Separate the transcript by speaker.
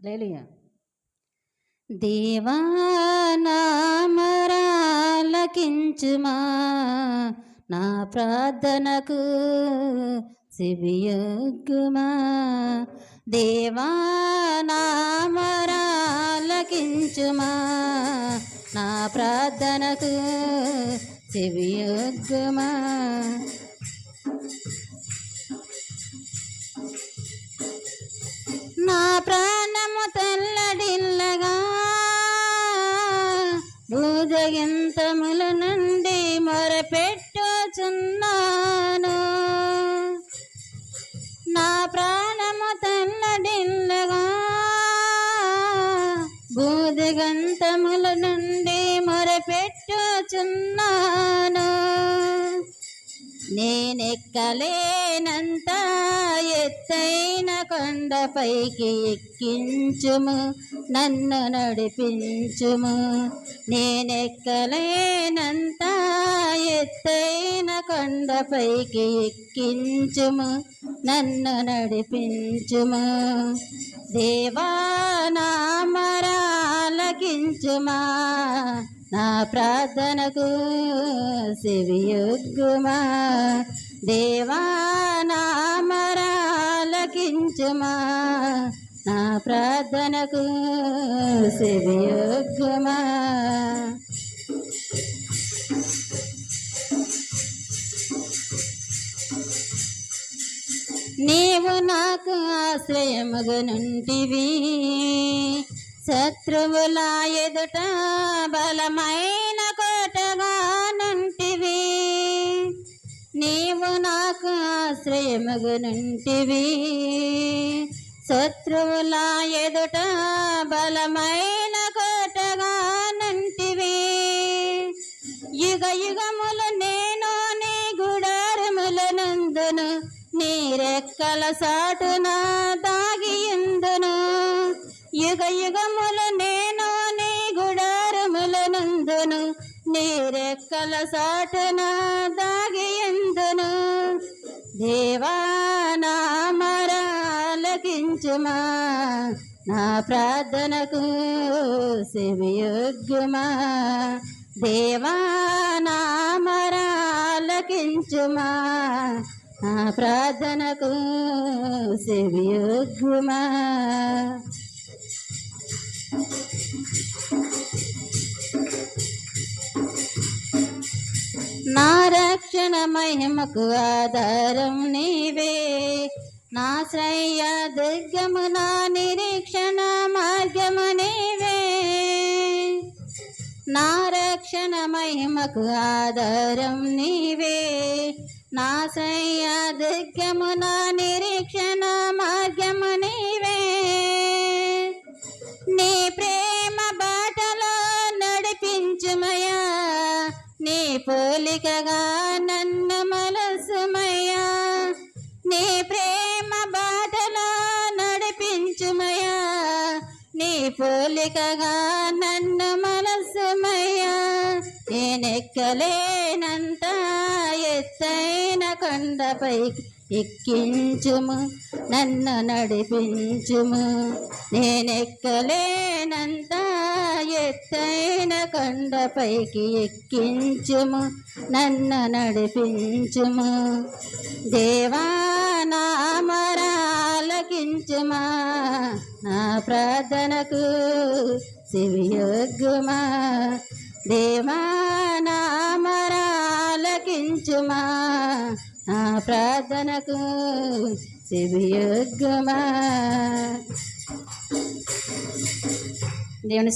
Speaker 1: లేలియా దేవానామరాలకించుమా నా ప్రార్థనకు శిబియొగ్గుమా దేవానామరాలకించుమా నా ప్రార్థనకు శిబియొగ్గుమా నా ప్రా ప్రాణము తెల్లడిల్లగా భూజగింతముల నుండి మొరపెట్టుచున్నాను నా ప్రాణము తెల్లడిల్లగా భూజగంతముల నుండి మొరపెట్టుచున్నాను నేనెక్కలేనంత ఎత్తైన కొండపైకి ఎక్కించుము నన్ను నడిపించుము. నేనెక్కలేనంత ఎత్తైన కొండపైకి ఎక్కించుము నన్ను నడిపించుము. దేవానామరాలకించుమా నా ప్రార్థనకు శివియొగ్గుమా దేవా నా నా ప్రార్థనకు శివియొగ్గుమా నీవు నాకు ఆశ్రయముగనుంటివి. శత్రువుల ఎదుట బలమైన కోటగా నుంటివి నీవు నాకు ఆశ్రయముగనుంటివి శత్రువుల ఎదుట బలమైన కోటగా నుంటివి యుగ యుగములు నేను నీ గుడారముల నందును నీ రెక్కల సాటున దాగి యుగ యుగముల నేను నీ గుడారముల నందును నీ సాటున దాగి ఎందును. దేవా నా ప్రార్థనకు శివయోగ్యమా దేవానామరాలకించుమా నా ప్రార్థనకు శివయోగ్యమా నా రక్షణ మహిమకు ఆధారం నీవే. నా శ్రయ్య దుర్గము నా నిరీక్షణ మార్గము నీవే. నా రక్షణ మహిమకు ఆధారం నీవే. నా శ్రయ్య దుర్గము నా నిరీక్షణ మార్గము పోలికగా నన్ను మనసుమయ్యా నీ ప్రేమ బాటలో నడిపించుమయ్యా. నీ పోలికగా నన్ను మనసుమయ్యా నేనెక్కలేనంత ఎత్తైన కొండపైకి ఎక్కించుము నన్ను నడిపించుము. నేనెక్కలేనంత ఎత్తైన కొండపైకి ఎక్కించుము నన్ను నడిపించుము. దేవా నా నా ప్రార్థనకు శివయోగ్యమా దేవా నా ప్రార్థనకు శివయోగ్యమా దేవుని